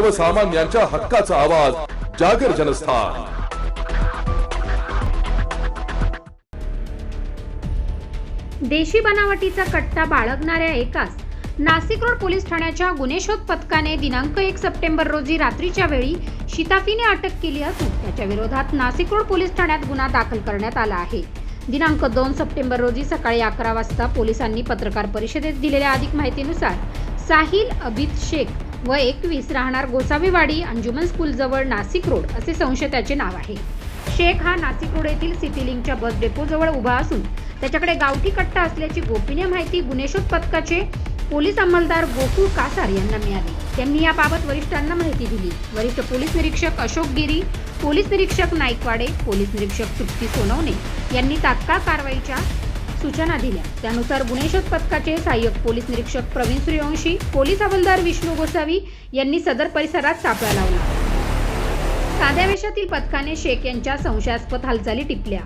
सर्वसामान्यांच्या हक्काचा आवाज जागर जनस्थान. देशी बनावटीचा कट्टा बाळगणाऱ्या एकास नाशिक रोड पोलीस ठाण्याच्या गुन्हे शोध पथकाने दिनांक एक सप्टेंबर रोजी रात्रीच्या वेळी शिताफीने अटक केली असून त्याच्या विरोधात नाशिक रोड पोलीस ठाण्यात गुन्हा दाखल करण्यात आला आहे. दिनांक दोन सप्टेंबर रोजी सकाळी अकरा वाजता पोलिसांनी पत्रकार परिषदेत दिलेल्या अधिक माहितीनुसार साहिल अभित शेख व एकवीस राहणार गोसावीवाडी अंजुमन स्कूलजवळ नाशिक रोड असे संशयाचे नाव आहे. शेख हा नाशिक रोड येथील सिटी लिंकच्या बस डेपोजवळ उभा असून त्याच्याकडे गावठी कट्टा असल्याची गोपनीय माहिती गुन्हेशोध पथकाचे पोलीस अंमलदार गोकुळ कासार यांना मिळाली. त्यांनी याबाबत वरिष्ठांना माहिती दिली. वरिष्ठ पोलीस निरीक्षक अशोक गिरी पोलीस निरीक्षक नाईकवाडे पोलीस निरीक्षक तृप्ती सोनवणे यांनी तात्काळ कारवाईच्या सूचना दिल्या. त्यानुसार गुन्हेशोध पथकाचे सहाय्यक पोलीस निरीक्षक प्रवीण सूर्यवंशी पोलीस हवालदार विष्णू गोसावी यांनी सदर परिसरात सापळा लावला. साध्या वेशातील पथकाने शेख यांच्या संशयास्पद हालचाली टिपल्या.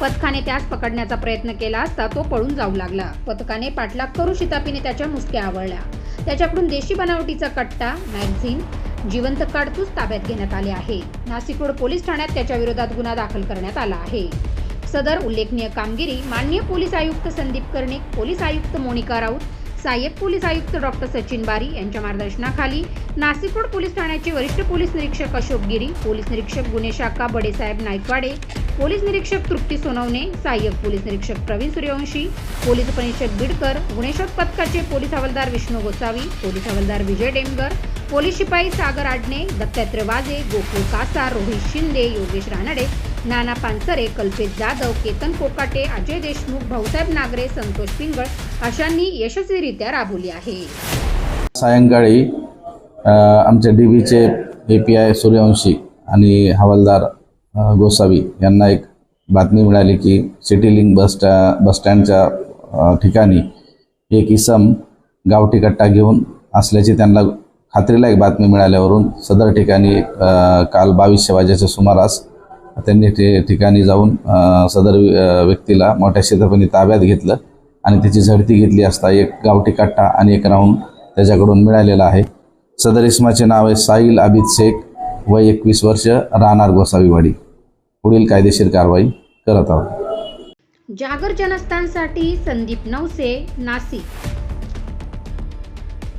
पथकाने त्यास पकडण्याचा प्रयत्न केला असता तो पळून जाऊ लागला. पथकाने पाठलाग करू शितापीने त्याच्या मुसक्या आवळल्या. त्याच्याकडून देशी बनावटीचा कट्टा मॅगझिन जिवंत काडतूस ताब्यात घेण्यात आले आहे. नाशिक रोड पोलीस ठाण्यात त्याच्या विरोधात गुन्हा दाखल करण्यात आला आहे. सदर उल्लेखनीय कामगिरी माननीय पोलीस आयुक्त संदीप कर्णिक पोलीस आयुक्त मोनिका राऊत सहाय्यक पोलीस आयुक्त डॉक्टर सचिन बारी यांच्या मार्गदर्शनाखाली नाशिक रोड पोलीस ठाण्याचे वरिष्ठ पोलीस निरीक्षक अशोक गिरी पोलीस निरीक्षक गुन्हे शाखा बडेसाहेब नाईकवाडे पोलीस निरीक्षक तृप्ती सोनवणे सहाय्यक पोलीस निरीक्षक प्रवीण सूर्यवंशी पोलीस उपनिरीक्षक बिडकर गुन्हेशोध पथकाचे पोलीस हवालदार विष्णू गोसावी पोलीस हवालदार विजय डेमगर पोलीस शिपाई सागर आडणे दत्तात्रय वाजे गोकुळ कासार रोहित शिंदे योगेश रानडे नाना पानसरे कल्पेश जाधव केतन कोकाटे अजय देशमुख भाऊसाहेब नागरे संतोष पिंगळ अशांनी यशस्वीरित्या राबवली आहे. सायंकाळी आमच्या डी बीचे ए पी आय सूर्यवंशी आणि हवालदार गोसावी यांना एक बातमी मिळाली की सिटी लिंक बस स्टॅ बस स्टँडच्या ठिकाणी एक इसम गावठी कट्टा घेऊन असल्याची त्यांना खात्रीला एक बातमी मिळाल्यावरून सदर ठिकाणी काल बावीसशे वाजेच्या सुमारास त्यांनी ते ठिकाणी जाऊन सदर व्यक्तीला मोठ्या क्षेत्रपणी ताब्यात घेतलं आणि त्याची झडती घेतली असता एक गावठी कट्टा आणि एक राऊंड त्याच्याकडून मिळालेला आहे. सदर इस्माचे नाव आहे साईल आबिद शेख व एकवीस वर्ष राहणार गोसावीवाडी. पुढील कायदेशीर कारवाई करत आहोत. जागर जनस्थानसाठी संदीप नवसे नाशिक.